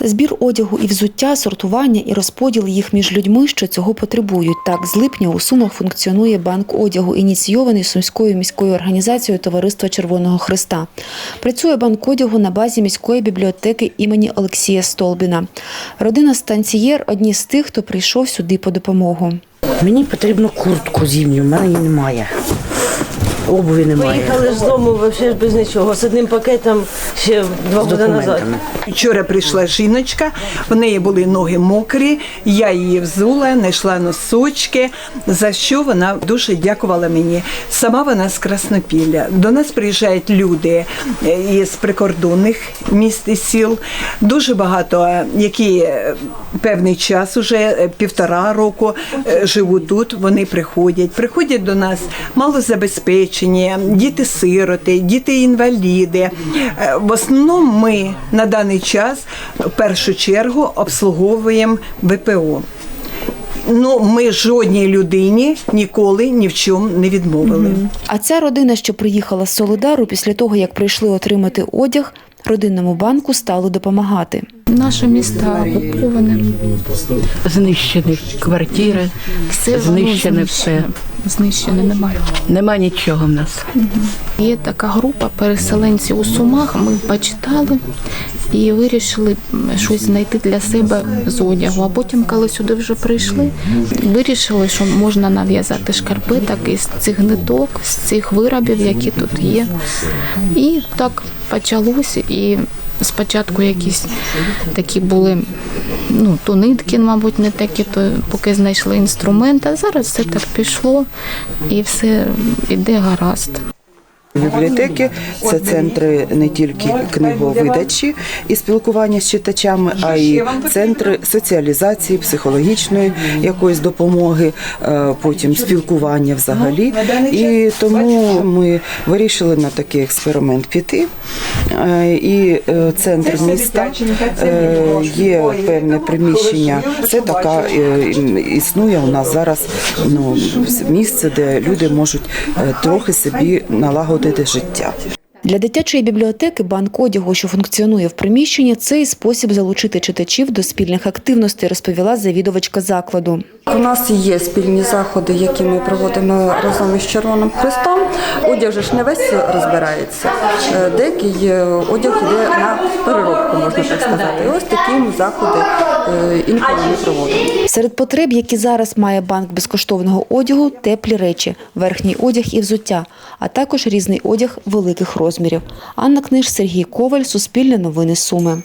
Збір одягу і взуття, сортування і розподіл їх між людьми, що цього потребують. Так, з липня у Сумах функціонує банк одягу, ініційований Сумською міською організацією Товариства Червоного Христа. Працює банк одягу на базі міської бібліотеки імені Олексія Столбіна. Родина станцієр одні з тих, хто прийшов сюди по допомогу. Мені потрібно куртку зимню, в мене її немає. Обуві немає. Поїхали з дому взагалі без нічого. З одним пакетом ще два роки назад. Вчора прийшла жіночка, в неї були ноги мокрі, я її взула, знайшла носочки, за що вона дуже дякувала мені. Сама вона з Краснопілля. До нас приїжджають люди е, із прикордонних міст і сіл. Дуже багато, е, які е, певний час, уже півтора року живуть тут, вони приходять. Приходять до нас малозабезпечені, діти-сироти, діти-інваліди. Е, В основному ми на даний час в першу чергу обслуговуємо ВПО. Ну, ми жодній людині ніколи ні в чому не відмовили. А ця родина, що приїхала з Солидару, після того, як прийшли отримати одяг, родинному банку стали допомагати. Наше місто окуповане, Знищені квартири, все знищене все. Знищене немає. Нема нічого в нас. Є така група переселенців у Сумах. Ми почитали і вирішили щось знайти для себе з одягу. А потім, коли сюди вже прийшли, вирішили, що можна нав'язати шкарпеток із цих ниток, з цих виробів, які тут є. І так почалося. І спочатку якісь такі були. Ну, то нитки, мабуть, не такі, то поки знайшли інструмент, а зараз все так пішло і все іде гаразд. Бібліотеки це центри не тільки книговидачі і спілкування з читачами, а й центри соціалізації, психологічної якоїсь допомоги, е, потім спілкування взагалі. І тому ми вирішили на такий експеримент піти. Е, І е, центр міста е, є певне приміщення. Це така існує у нас зараз ну, місце, де люди можуть трохи собі налагодити життя. Для дитячої бібліотеки банк одягу, що функціонує в приміщенні, це і спосіб залучити читачів до спільних активностей, розповіла завідувачка закладу. У нас є спільні заходи, які ми проводимо разом із Червоним Христом. Одяг же ж не весь розбирається. Е, Деякий е, одяг йде на переробку, можна так сказати. І ось такі заходи інколи не проводимо. Серед потреб, які зараз має банк безкоштовного одягу, теплі речі, верхній одяг і взуття, а також різний одяг великих розмірів. Анна Книж, Сергій Коваль, Суспільне новини Суми.